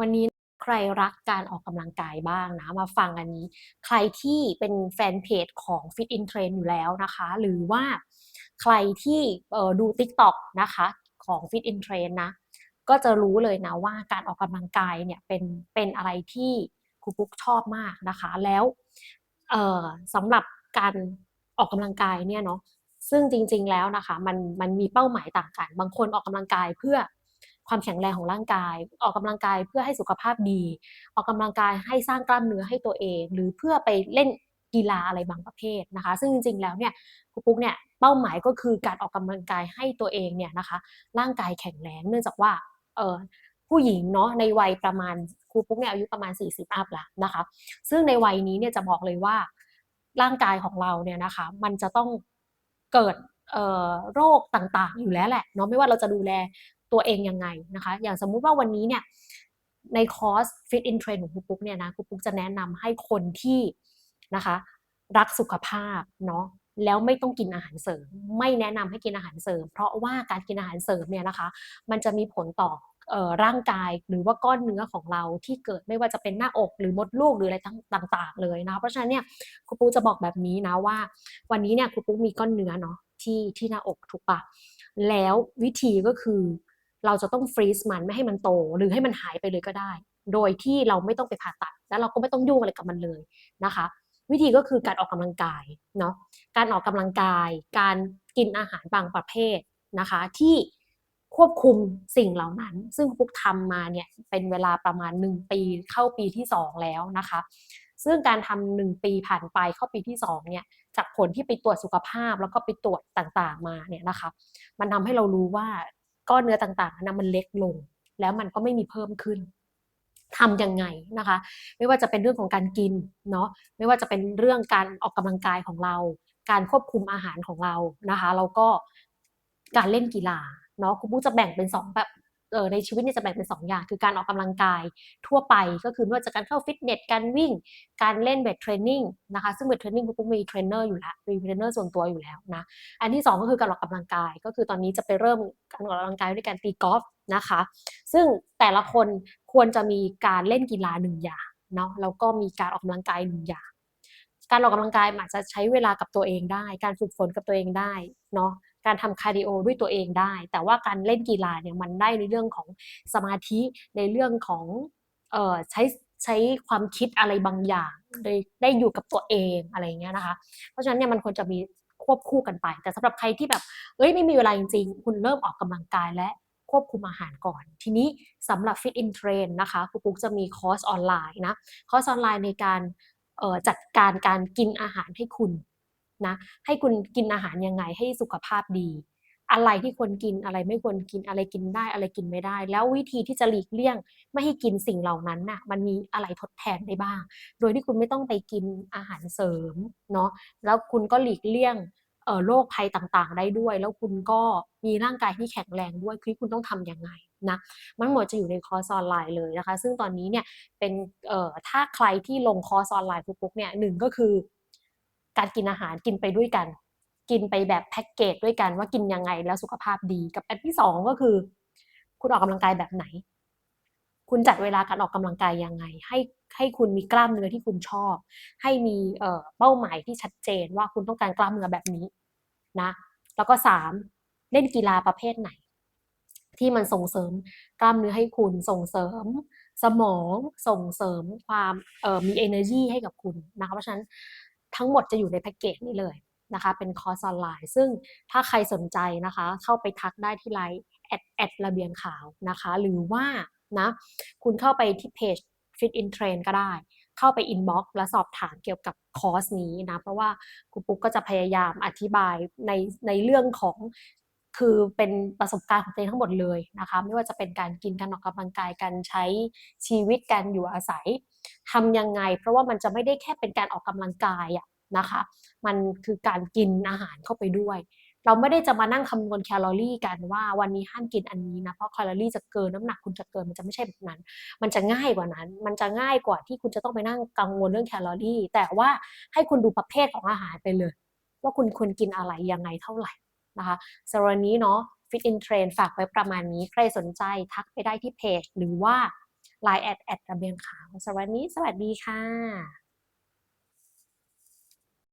วันนี้ใครรักการออกกำลังกายบ้างนะมาฟังอันนี้ ใครที่เป็นแฟนเพจของ Fit in Train อยู่แล้วนะคะ หรือว่าใครที่ดู TikTok นะคะของ Fit in Train นะ ก็จะรู้เลยนะว่าการออกกำลังกายเนี่ยเป็นเป็นอะไรที่ครูปุ๊กชอบมากนะคะ แล้วสำหรับการออกกำลังกายเนี่ยเนาะซึ่งจริงๆแล้วนะคะมันมันมีเป้าหมายต่างกัน บางคนออกกำลังกายเพื่อ ความแข็งแรงของร่างกาย ออกกำลังกายเพื่อให้สุขภาพดี ออกกำลังกายให้สร้างกล้ามเนื้อให้ตัวเอง หรือเพื่อไปเล่นกีฬาอะไรบางประเภทนะคะ ซึ่งจริงๆแล้วเนี่ยครูปุ๊กเนี่ยเป้าหมายก็คือการออกกำลังกายให้ตัวเองเนี่ยนะคะร่างกายแข็งแรงเนื่องจากว่าเออผู้หญิงเนาะในวัยประมาณครูปุ๊กเนี่ยอายุประมาณ 40 อัพล้วนะคะ ซึ่งในวัยนี้เนี่ยจะบอกเลยว่าร่างกายของเราเนี่ยนะคะ มันจะต้องเกิดโรคต่างๆ อยู่แล้วแหละเนาะไม่ว่าเราจะดูแล ตัวเองยังไงนะคะ อย่างสมมุติว่าวันนี้เนี่ยในคอร์ส Fit in Train ของครูปุ๊กเนี่ยนะครูปุ๊กจะแนะนำให้คนที่นะคะ รักสุขภาพเนาะแล้วไม่ต้องกินอาหารเสริม ไม่แนะนำให้กินอาหารเสริม เพราะว่าการกินอาหารเสริมเนี่ยนะคะ มันจะมีผลต่อเอ่อร่างกายหรือว่าก้อนเนื้อของเราที่เกิดไม่ว่าจะเป็นหน้าอกหรือมดลูกหรืออะไรต่างๆ เลยนะเพราะฉะนั้นเนี่ยครูปูจะบอกแบบนี้นะว่า วันนี้เนี่ยครูปูมีก้อนเนื้อเนาะที่ที่หน้าอกถูกปะแล้ววิธีก็คือ เราจะต้องฟรีซมันไม่ให้มันโต หรือให้มันหายไปเลยก็ได้ โดยที่เราไม่ต้องไปผ่าตัด แล้วเราก็ไม่ต้องยุ่งอะไรกับมันเลยนะคะ วิธีก็คือการออกกำลังกายเนาะการออกกำลังกาย การกินอาหารบางประเภทนะคะ ที่ควบคุมสิ่งเหล่านั้น ซึ่งปุ๊กทำมาเนี่ยเป็นเวลาประมาณ 1 ปีเข้าปีที่ 2 แล้วนะคะ ซึ่งการทำหนึ่งปีผ่านไปเข้าปีที่2เนี่ยจากผลที่ไปตรวจสุขภาพแล้วก็ไปตรวจต่างๆมาเนี่ยนะคะ มันทำให้เรารู้ว่า ก้อนเนื้อต่างๆนั้นมันเล็กลง แล้วมันก็ไม่มีเพิ่มขึ้นทำยังไงนะคะ ไม่ว่าจะเป็นเรื่องของการกินเนาะไม่ว่าจะเป็นเรื่องการออกกำลังกายของเรา การควบคุมอาหารของเรานะคะแล้วก็การเล่นกีฬาเนาะคุณผู้จะแบ่งเป็นสองแบบ ในชีวิตเนี่ยจะแบ่งเป็น 2 อย่าง คือการออกกำลังกายทั่วไปก็คือไม่ว่าจะการเข้าฟิตเนสการวิ่ง การเล่นเวทเทรนนิ่งนะคะซึ่งเวทเทรนนิ่งคุณปุ๊กมีเทรนเนอร์อยู่แล้วมีเทรนเนอร์ส่วนตัวอยู่แล้วนะอันที่ 2 ก็คือการออกกำลังกาย ก็คือตอนนี้จะไปเริ่มการออกกำลังกายด้วยการตีกอล์ฟนะคะ ซึ่งแต่ละคนควรจะมีการเล่นกีฬาหนึ่งอย่างเนาะแล้วก็มีการออกกำลังกายหนึ่งอย่างการออกกำลังกายอาจจะใช้เวลากับตัวเองได้ การฝึกฝนกับตัวเองได้เนาะ การทำคาร์ดิโอด้วยตัวเองได้ แต่ว่าการเล่นกีฬาเนี่ยมันได้ในเรื่องของสมาธิในเรื่องของเอ่อใช้ใช้ความคิดอะไรบางอย่างได้ได้อยู่กับตัวเองอะไรเงี้ยนะคะ เพราะฉะนั้นเนี่ยมันควรจะมีควบคู่กันไป แต่สำหรับใครที่แบบเอ้ยไม่มีเวลาจริงๆ คุณเริ่มออกกำลังกายและควบคุมอาหารก่อน ทีนี้สำหรับ Fit in Train นะคะครูปุ๊กจะมีคอร์สออนไลน์นะ คอร์สออนไลน์ในการจัดการการกินอาหารให้คุณ นะให้คุณกินอาหารยังไงให้สุขภาพดี อะไรที่ควรกินอะไรไม่ควรกินอะไรกินได้อะไรกินไม่ได้ แล้ววิธีที่จะหลีกเลี่ยง ไม่ให้กินสิ่งเหล่านั้นน่ะมันมีอะไรทดแทนได้บ้าง โดยที่คุณไม่ต้องไปกินอาหารเสริมเนาะแล้วคุณก็หลีกเลี่ยงโรคภัยต่างๆ ได้ด้วย แล้วคุณก็มีร่างกายที่แข็งแรงด้วยคือคุณต้องทำยังไงนะมันหมดจะอยู่ในคอร์สออนไลน์เลยนะคะ ซึ่งตอนนี้เนี่ยเป็นถ้าใครที่ลงคอร์สออนไลน์ปุ๊กเนี่ยหนึ่งก็คือ การกินอาหารกินไปด้วยกัน กินไปแบบแพ็กเกจด้วยกันว่ากินยังไงแล้วสุขภาพดีกับอันที่สองก็คือ คุณออกกำลังกายแบบไหน คุณจัดเวลาการออกกำลังกายยังไง ให้ให้คุณมีกล้ามเนื้อที่คุณชอบ ให้มีเเป้าหมายที่ชัดเจนว่าคุณต้องการกล้ามเนื้อแบบนี้นะแล้วก็สามเล่นกีฬาประเภทไหน ที่มันส่งเสริมกล้ามเนื้อให้คุณส่งเสริมสมองส่งเสริมความมี energy ให้กับคุณนะคะเพราะฉะนั้น ทั้งหมดจะอยู่ในแพ็กเกจนี้เลยนะคะ เป็นคอร์สออนไลน์ ซึ่งถ้าใครสนใจนะคะ เข้าไปทักได้ที่ไลน์แอดแอดระเบียงขาวนะคะ หรือว่านะคุณเข้าไปที่เพจ Fit in Train ก็ได้ เข้าไปอินบ็อกและสอบถามเกี่ยวกับคอร์สนี้นะ เพราะว่าคุณปุ๊กก็จะพยายามอธิบายในในเรื่องของ คือเป็นประสบการณ์ของตัวเองทั้งหมดเลยนะคะไม่ว่าจะเป็นการกินการออกกำลังกายการใช้ชีวิตการอยู่อาศัยทำยังไง เพราะว่ามันจะไม่ได้แค่เป็นการออกกำลังกายอะนะคะ มันคือการกินอาหารเข้าไปด้วย เราไม่ได้จะมานั่งคำนวณแคลอรี่กันว่าวันนี้ห้ามกินอันนี้นะเพราะแคลอรี่จะเกินน้ำหนักคุณจะเกินมันจะไม่ใช่แบบนั้น มันจะง่ายกว่านั้น มันจะง่ายกว่าที่คุณจะต้องไปนั่งกังวลเรื่องแคลอรี่ แต่ว่าให้คุณดูประเภทของอาหารไปเลย ว่าคุณควรกินอะไรยังไงเท่าไหร่ นะคะสำหรับนี้เนาะ Fit in Train ฝากไว้ประมาณนี้ ใครสนใจทักไปได้ที่เพจ หรือว่า Line แอดแอดระเบียงขาวสำหรับวันนี้ สวัสดีค่ะ